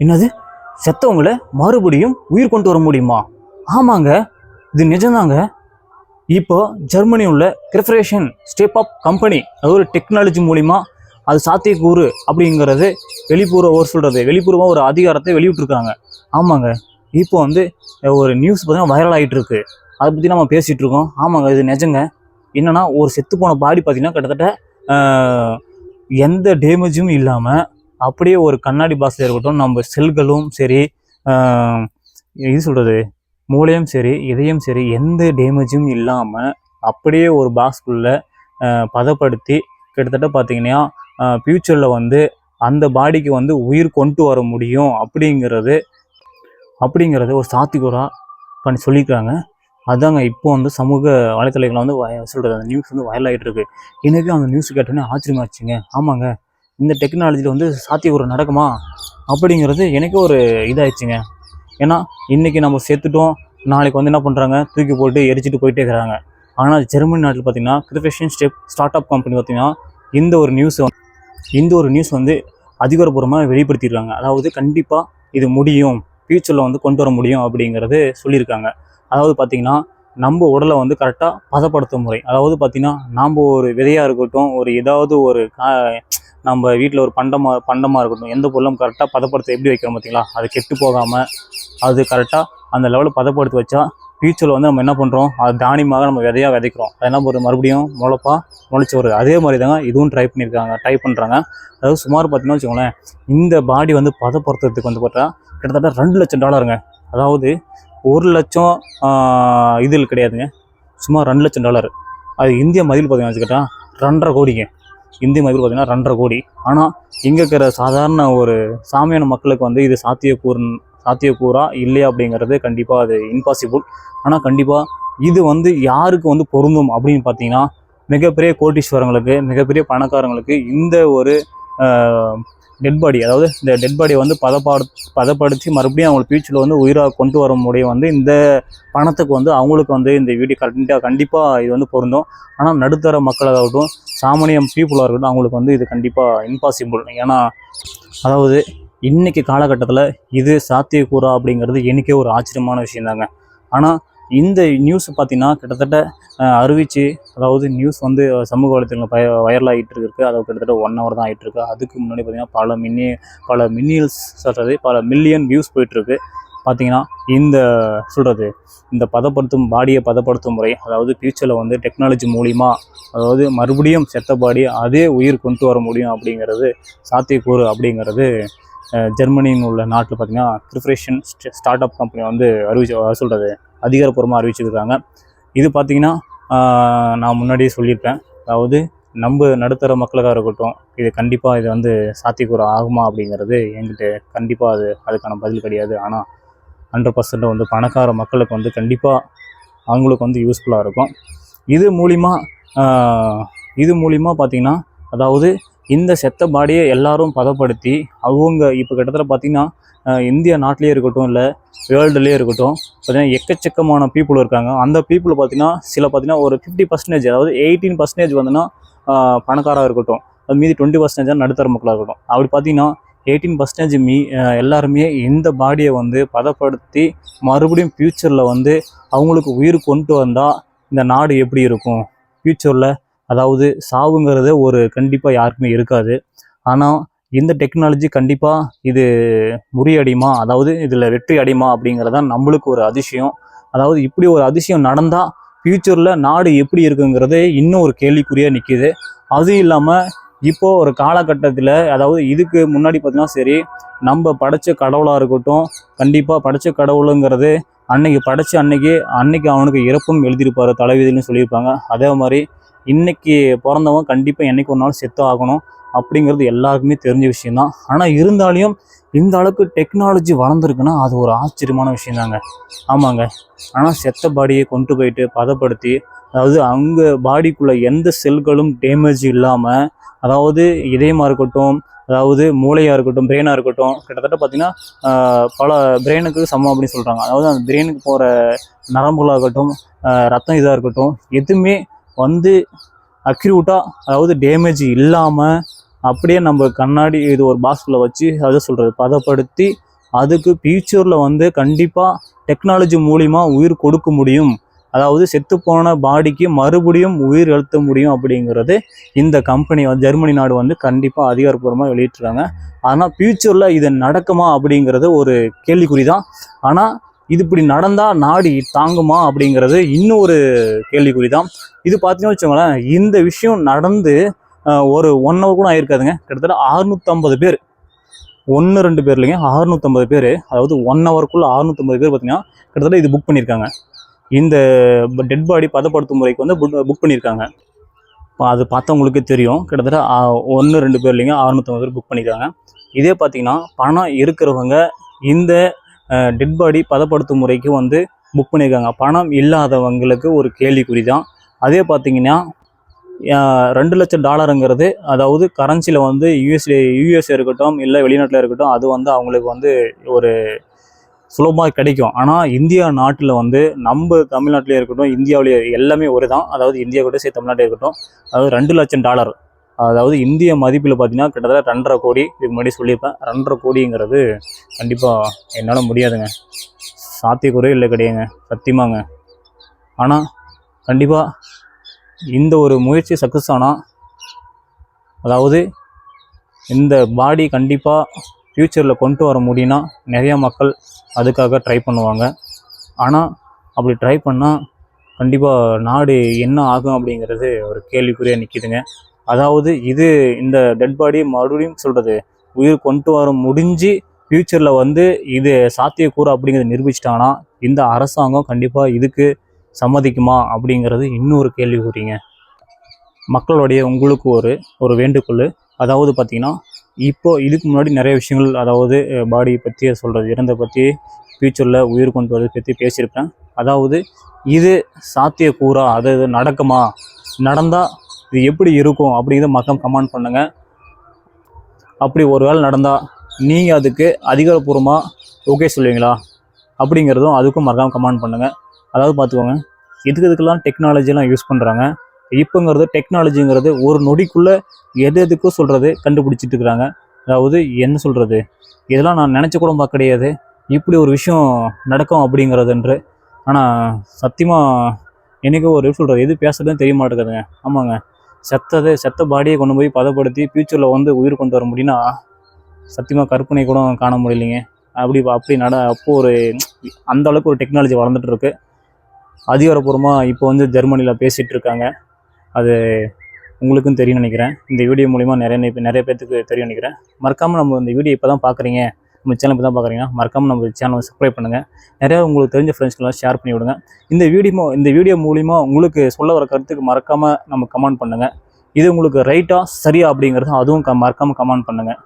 என்னது? செத்தவங்கள மறுபடியும் உயிர் கொண்டு வர முடியுமா? ஆமாங்க. இது நிஜம்தாங்க இப்போ ஜெர்மனி உள்ள கிரிஃபரேஷன் ஸ்டேப் அப் கம்பெனி அது ஒரு டெக்னாலஜி மூலிமா அது சாத்தியக்கூறு அப்படிங்கிறது வெளிப்புற ஒரு சொல்கிறது வெளிப்புறமாக ஒரு அதிகாரத்தை வெளியிட்ருக்காங்க ஆமாங்க. இப்போ வந்து ஒரு நியூஸ் பார்த்தீங்கன்னா வைரல் ஆகிட்டு இருக்கு அதை பற்றி நம்ம பேசிகிட்டு இருக்கோம். ஆமாங்க இது நிஜங்க. என்னன்னா ஒரு செத்து போன பாடி பார்த்தீங்கன்னா கிட்டத்தட்ட எந்த டேமேஜும் இல்லாமல் அப்படியே ஒரு கண்ணாடி பாக்ஸில் இருக்கட்டும் நம்ம செல்களும் சரி இது சொல்கிறது மூளையும் சரி இதயம் சரி எந்த டேமேஜும் இல்லாமல் அப்படியே ஒரு பாக்ஸ்குள்ளே பதப்படுத்தி கிட்டத்தட்ட பார்த்திங்கன்னா ஃப்யூச்சரில் வந்து அந்த பாடிக்கு வந்து உயிர் கொண்டு வர முடியும் அப்படிங்கிறது அப்படிங்கிறது ஒரு சாத்திகூரா பண்ணி சொல்லியிருக்காங்க. அதாங்க இப்போ வந்து சமூக வலைத்தளங்களில் வந்து வய- அந்த நியூஸ் வந்து வயலாகிட்டு இருக்குது எனக்கு அந்த நியூஸ் கேட்டோன்னே ஆச்சரியமாச்சுங்க ஆமாங்க. இந்த டெக்னாலஜியில் வந்து சாத்தியக்கூறு நடக்குமா? அப்படிங்கிறது எனக்கு ஒரு இதாகிடுச்சுங்க ஏன்னா இன்றைக்கி நம்ம செத்துட்டோம் நாளைக்கு வந்து என்ன பண்ணுறாங்க தூக்கி போட்டு எரிச்சிட்டு போயிட்டே இருக்கிறாங்க. ஆனால் ஜெர்மனி நாட்டில் பார்த்தீங்கன்னா கிரிஃபேஷன் ஸ்டெப் ஸ்டார்ட் அப் கம்பெனி பார்த்தீங்கன்னா இந்த ஒரு நியூஸ் இந்த ஒரு நியூஸ் வந்து அதிகாரப்பூர்வமாக வெளிப்படுத்தியிருக்காங்க அதாவது கண்டிப்பாக இது முடியும். ஃப்யூச்சரில் வந்து கொண்டு வர முடியும் அப்படிங்கிறது சொல்லியிருக்காங்க. அதாவது பார்த்தீங்கன்னா நம்ம உடலை வந்து கரெக்டாக பதப்படுத்தும் முறை. அதாவது பார்த்தீங்கன்னா நாம் ஒரு விதையாக இருக்கட்டும் ஒரு ஏதாவது ஒரு கா நம்ம வீட்டில் ஒரு பண்டமாக பண்டமாக இருக்கட்டும் எந்த பொருளும் கரெக்டாக பதப்படுத்த எப்படி வைக்கிறோம் பார்த்தீங்களா அது கெட்டு போகாமல் அது கரெக்டாக அந்த லெவலில் பதப்படுத்தி வச்சா ஃபியூச்சரில் வந்து நம்ம என்ன பண்ணுறோம் அது தானியமாக நம்ம விதையாக விதைக்கிறோம். அது என்ன பண்ணுறது மறுபடியும் முளைப்பா முளைச்சி வருது. அதே மாதிரி தாங்க இதுவும் ட்ரை பண்ணியிருக்காங்க ட்ரை பண்ணுறாங்க அதாவது சுமார் பார்த்தீங்கன்னா வச்சுக்கோங்களேன் இந்த பாடி வந்து பதப்படுத்துறதுக்கு வந்து பார்த்தா கிட்டத்தட்ட ரெண்டு லட்சம் டாலருங்க. அதாவது ஒரு லட்சம் இதில் கிடையாதுங்க. சுமார் ரெண்டு லட்சம் டாலர். அது இந்திய மதிப்பு பார்த்தீங்கன்னா வச்சுக்கிட்டா ரெண்டரை கோடிங்க. இந்திய மதிப்பில் பார்த்தீங்கன்னா ரெண்டரை கோடி. ஆனால் இங்கே இருக்கிற சாதாரண ஒரு சாமியான மக்களுக்கு வந்து இது சாத்தியக்கூறு சாத்தியக்கூறா இல்லையா அப்படிங்கிறது கண்டிப்பாக அது இம்பாசிபிள் ஆனால் கண்டிப்பாக இது வந்து யாருக்கு வந்து பொருந்தும் அப்படின்னு பார்த்தீங்கன்னா மிகப்பெரிய கோட்டீஸ்வரங்களுக்கு மிகப்பெரிய பணக்காரங்களுக்கு இந்த ஒரு டெட் பாடி அதாவது இந்த டெட் பாடியை வந்து பதப்பாடு பதப்படுத்தி மறுபடியும் அவங்க ஃபியூச்சரில் வந்து உயிராக கொண்டு வர முடியும் வந்து இந்த பணத்துக்கு வந்து அவங்களுக்கு வந்து இந்த வீடியோ கண்டிப்பாக கண்டிப்பாக இது வந்து பொருந்தும். ஆனால் நடுத்தர மக்களாகட்டும் சாமானியம் பீப்புளாக இருக்கட்டும் அவங்களுக்கு வந்து இது கண்டிப்பாக இம்பாசிபிள் ஏன்னா அதாவது இன்றைக்கி காலகட்டத்தில் இது சாத்தியக்கூறா அப்படிங்கிறது எனக்கே ஒரு ஆச்சரியமான விஷயந்தாங்க. ஆனால் இந்த நியூஸ் பார்த்தீங்கன்னா கிட்டத்தட்ட அறிவிச்சு அதாவது நியூஸ் வந்து சமூக வலைத்தளங்கள் பய வைரல் ஆகிட்டு இருக்கு. அது கிட்டத்தட்ட ஒன் ஹவர் தான் ஆகிட்டு இருக்கு. அதுக்கு முன்னாடி பார்த்தீங்கன்னா பல மின்னி பல மின்னியல்ஸ் சொல்கிறது பல மில்லியன் வியூஸ் போயிட்டுருக்கு பார்த்தீங்கன்னா இந்த சொல்கிறது இந்த பதப்படுத்தும் பாடியை பதப்படுத்தும் முறை அதாவது ஃபியூச்சரில் வந்து டெக்னாலஜி மூலிமா அதாவது மறுபடியும் செத்த பாடி அதே உயிர் கொண்டு வர முடியும் அப்படிங்கிறது சாத்தியக்கூறு அப்படிங்கிறது ஜெர்மனின்னு உள்ள நாட்டில் பார்த்தீங்கன்னா ப்ரிஃபரேஷன் ஸ்டார்ட் அப் கம்பெனி வந்து அறிவிச்சு சொல்கிறது அதிகாரப்பூர்வமாக அறிவிச்சிருக்காங்க. இது பார்த்தீங்கன்னா நான் முன்னாடியே சொல்லியிருப்பேன். அதாவது நம்ம நடுத்தர மக்களுக்காக இருக்கட்டும் இது கண்டிப்பாக இது வந்து சாத்தியக்கூற ஆகுமா அப்படிங்கிறது என்கிட்ட கண்டிப்பாக அது அதுக்கான பதில் கிடையாது. ஆனால் ஹண்ட்ரட் பர்சன்ட் வந்து பணக்கார மக்களுக்கு வந்து கண்டிப்பாக அவங்களுக்கு வந்து யூஸ்ஃபுல்லாக இருக்கும். இது மூலிமா இது மூலிமா பார்த்தீங்கன்னா அதாவது இந்த செத்த பாடியை எல்லாரும் பதப்படுத்தி அவங்க இப்போ கிட்டத்தட்ட பார்த்தீங்கன்னா இந்திய நாட்டிலே இருக்கட்டும் இல்லை வேர்ல்டுலேயே இருக்கட்டும் பார்த்தீங்கன்னா எக்கச்சக்கமான பீப்புள் இருக்காங்க. அந்த பீப்புள் பார்த்தீங்கன்னா சில பார்த்தீங்கன்னா ஒரு ஃபிஃப்டி பர்சன்டேஜ் அதாவது எயிட்டீன் பர்சன்டேஜ் வந்துன்னா பணக்காராக இருக்கட்டும் அது மீதி டுவெண்ட்டி பர்சன்டேஜ் நடுத்தர மக்களாக இருக்கட்டும். அப்படி பார்த்தீங்கன்னா எயிட்டீன் பர்சன்டேஜ் மீ எல்லாருமே இந்த பாடியை வந்து பதப்படுத்தி மறுபடியும் ஃப்யூச்சரில் வந்து அவங்களுக்கு உயிர் கொண்டு வந்தால் இந்த நாடு எப்படி இருக்கும்? ஃப்யூச்சரில் அதாவது சாவுங்கிறது ஒரு கண்டிப்பாக யாருக்குமே இருக்காது. ஆனால் இந்த டெக்னாலஜி கண்டிப்பாக இது முறியடிமா அதாவது இதில் வெற்றி அடையுமா? அப்படிங்கிறது தான் நம்மளுக்கு ஒரு அதிசயம். அதாவது இப்படி ஒரு அதிசயம் நடந்தால் ஃப்யூச்சரில் நாடு எப்படி இருக்குங்கிறது இன்னும் ஒரு கேள்விக்குறியாக நிற்கிது அதுவும் இல்லாமல் இப்போ ஒரு காலகட்டத்தில் அதாவது இதுக்கு முன்னாடி பார்த்தீங்கன்னா சரி நம்ம படைச்ச கடவுளாக இருக்கட்டும் கண்டிப்பாக படைச்ச கடவுளுங்கிறது அன்னைக்கு படைச்ச அன்னைக்கு அன்னைக்கு அவனுக்கு இறப்பும் எழுதியிருப்பாரு தலைவிதிலும் சொல்லியிருப்பாங்க. அதே மாதிரி இன்னைக்கு பிறந்தவன் கண்டிப்பாக என்றைக்கு ஒரு நாள் செத்து ஆகணும் அப்படிங்கிறது எல்லாருக்குமே தெரிஞ்ச விஷயம்தான். ஆனால் இருந்தாலும் இந்த அளவுக்கு டெக்னாலஜி வளர்ந்துருக்குன்னா அது ஒரு ஆச்சரியமான விஷயந்தாங்க ஆமாங்க. ஆனால் செத்த பாடியை கொண்டு போயிட்டு பதப்படுத்தி அதாவது அங்கே பாடிக்குள்ளே எந்த செல்களும் டேமேஜ் இல்லாமல் அதாவது இதயமாக இருக்கட்டும் அதாவது மூளையாக இருக்கட்டும் பிரெயினாக இருக்கட்டும் கிட்டத்தட்ட பார்த்திங்கன்னா பல பிரெயினுக்கு சமம் அப்படின்னு சொல்கிறாங்க அதாவது அந்த பிரெயினுக்கு போகிற நரம்புகளாகட்டும் இருக்கட்டும் ரத்தம் இதாக இருக்கட்டும் எதுவுமே வந்து அக்யூட்டாக அதாவது டேமேஜ் இல்லாமல் அப்படியே நம்ம கண்ணாடி இது ஒரு பாக்ஸில் வச்சு அதை சொல்கிறது பதப்படுத்தி அதுக்கு ஃப்யூச்சரில் வந்து கண்டிப்பாக டெக்னாலஜி மூலிமா உயிர் கொடுக்க முடியும். அதாவது செத்துப்போன பாடிக்கு மறுபடியும் உயிர் எழுத்த முடியும் அப்படிங்கிறது இந்த கம்பெனி வந்து ஜெர்மனி நாடு வந்து கண்டிப்பாக அதிகாரப்பூர்வமாக வெளியிட்டுறாங்க ஆனால் ஃப்யூச்சரில் இது நடக்குமா அப்படிங்கிறது ஒரு கேள்விக்குறி தான் ஆனால் இது இப்படி நடந்தால் நாடு தாங்குமா அப்படிங்கிறது இன்னும் ஒரு கேள்விக்குறி தான் இது பார்த்தீங்கன்னு வச்சுக்கோங்களேன் இந்த விஷயம் நடந்து ஒரு ஒன் ஹவர் கூட ஆயிருக்காதுங்க. கிட்டத்தட்ட அறுநூற்றம்பது பேர். ஒன்று ரெண்டு பேர் இல்லைங்க அறுநூற்றம்பது பேர். அதாவது ஒன் ஹவருக்குள்ளே அறுநூற்றம்பது பேர் பார்த்தீங்கன்னா கிட்டத்தட்ட இது புக் பண்ணியிருக்காங்க. இந்த டெட் பாடி பதப்படுத்தும் முறைக்கு வந்து புக் பண்ணியிருக்காங்க. இப்போ அது பார்த்தவங்களுக்கு தெரியும். கிட்டத்தட்ட ஒன்று ரெண்டு பேர் இல்லைங்க அறுநூற்றம்பது பேர் புக் பண்ணியிருக்காங்க. இதே பார்த்தீங்கன்னா பணம் இருக்கிறவங்க இந்த டெட் பாடி பதப்படுத்தும் முறைக்கு வந்து புக் பண்ணியிருக்காங்க. பணம் இல்லாதவங்களுக்கு ஒரு கேள்விக்குறி தான் அதே பார்த்தீங்கன்னா ரெண்டு லட்சம் டாலருங்கிறது அதாவது கரன்சியில் வந்து யூஎஸ்ஏ யூஎஸ் இருக்கட்டும் இல்லை வெளிநாட்டில் இருக்கட்டும் அது வந்து அவங்களுக்கு வந்து ஒரு சுலபமாக கிடைக்கும். ஆனால் இந்தியா நாட்டில் வந்து நம்ம தமிழ்நாட்டிலே இருக்கட்டும் இந்தியாவிலே எல்லாமே ஒரு தான் அதாவது இந்தியா கூட சேர்த்து தமிழ்நாட்டில் இருக்கட்டும் அதாவது ரெண்டு லட்சம் டாலர். அதாவது இந்திய மதிப்பில் பார்த்தீங்கன்னா கிட்டத்தட்ட ரெண்டரை கோடி இதுக்கு முன்னாடி சொல்லியிருப்பேன். ரெண்டரை கோடிங்கிறது கண்டிப்பாக என்னால் முடியாதுங்க. சாத்தியக்குறையும் இல்லை கிடையாதுங்க. சத்தியமாங்க. ஆனால் கண்டிப்பாக இந்த ஒரு முயற்சி சக்ஸஸ் ஆனால் அதாவது இந்த பாடி கண்டிப்பாக ஃப்யூச்சரில் கொண்டு வர முடியும்னா நிறையா மக்கள் அதுக்காக ட்ரை பண்ணுவாங்க. ஆனால் அப்படி ட்ரை பண்ணால் கண்டிப்பாக நாடு என்ன ஆகும் அப்படிங்கிறது ஒரு கேள்விக்குறியாக நிற்கிதுங்க அதாவது இது இந்த டெட் பாடி மறுபடியும் சொல்கிறது உயிர் கொண்டு வர முடிஞ்சு ஃப்யூச்சரில் வந்து இது சாத்தியக்கூறு அப்படிங்கிறத நிரூபிச்சிட்டாங்கன்னா இந்த அரசாங்கம் கண்டிப்பாக இதுக்கு சம்மதிக்குமா அப்படிங்கிறது இன்னொரு கேள்வி கூறிங்க. மக்களுடைய உங்களுக்கு ஒரு ஒரு வேண்டுகோள். அதாவது பார்த்தீங்கன்னா இப்போ இதுக்கு முன்னாடி நிறைய விஷயங்கள் அதாவது பாடியை பற்றி சொல்கிறது இறந்த பற்றி ஃப்யூச்சரில் உயிர் கொண்டு வரதை பற்றி பேசியிருப்பேன் அதாவது இது சாத்தியக்கூறா அது இது நடக்குமா? நடந்தால் இது எப்படி இருக்கும் அப்படிங்கிறத மக்கள் கமெண்ட் பண்ணுங்கள் அப்படி ஒரு வேளை நடந்தால் நீங்கள் அதுக்கு அதிகாரப்பூர்வமாக ஓகே சொல்லுவீங்களா? அப்படிங்கிறதும் அதுக்கும் மறக்காமல் கமெண்ட் பண்ணுங்கள் அதாவது பார்த்துக்கோங்க எதுக்கு எதுக்கெல்லாம் டெக்னாலஜிலாம் யூஸ் பண்ணுறாங்க இப்போங்கிறது டெக்னாலஜிங்கிறது ஒரு நொடிக்குள்ளே எது எதுக்கும் சொல்கிறது கண்டுபிடிச்சிட்டு இருக்கிறாங்க அதாவது என்ன சொல்கிறது இதெல்லாம் நான் நினச்ச கூட பார்க்க கிடையாது. இப்படி ஒரு விஷயம் நடக்கும் அப்படிங்கிறதுன்று. ஆனால் சத்தியமாக எனக்கு ஒரு சொல்கிறது எது பேசுறதுன்னு தெரிய மாட்டேங்குதுங்க. ஆமாங்க. செத்தது செத்த பாடியை கொண்டு போய் பதப்படுத்தி ஃப்யூச்சரில் வந்து உயிர் கொண்டு வர முடியும்னா சத்தியமாக கற்பனை கூட காண முடியலைங்க. அப்படி அப்படி நட அப்போ ஒரு அந்த அளவுக்கு ஒரு டெக்னாலஜி வளர்ந்துட்டு இருக்கு. அதிகாரப்பூர்வமாக இப்போ வந்து ஜெர்மனியில் பேசிகிட்டு இருக்காங்க அது உங்களுக்கும் தெரியும் நினைக்கிறேன். இந்த வீடியோ மூலிமா நிறைய நிறைய பேத்துக்கு தெரியும் நினைக்கிறேன். மறக்காமல் நம்ம இந்த வீடியோ இப்போ தான் பார்க்குறீங்க நம்ம சேனல் இப்போ தான் பார்க்குறீங்கன்னா மறக்காமல் நம்ம சேனலை சப்ஸ்கிரைப் பண்ணுங்கள் நிறையா உங்களுக்கு தெரிஞ்ச ஃப்ரெண்ட்ஸ்க்கெல்லாம் ஷேர் பண்ணி விடுங்க. இந்த வீடியோ இந்த வீடியோ மூலிமா உங்களுக்கு சொல்ல வர கருத்துக்கு மறக்காமல் நம்ம கமெண்ட் பண்ணுங்கள் இது உங்களுக்கு ரைட்டாக சரியா அப்படிங்கிறது அதுவும் க மறக்காமல் கமெண்ட் பண்ணுங்கள்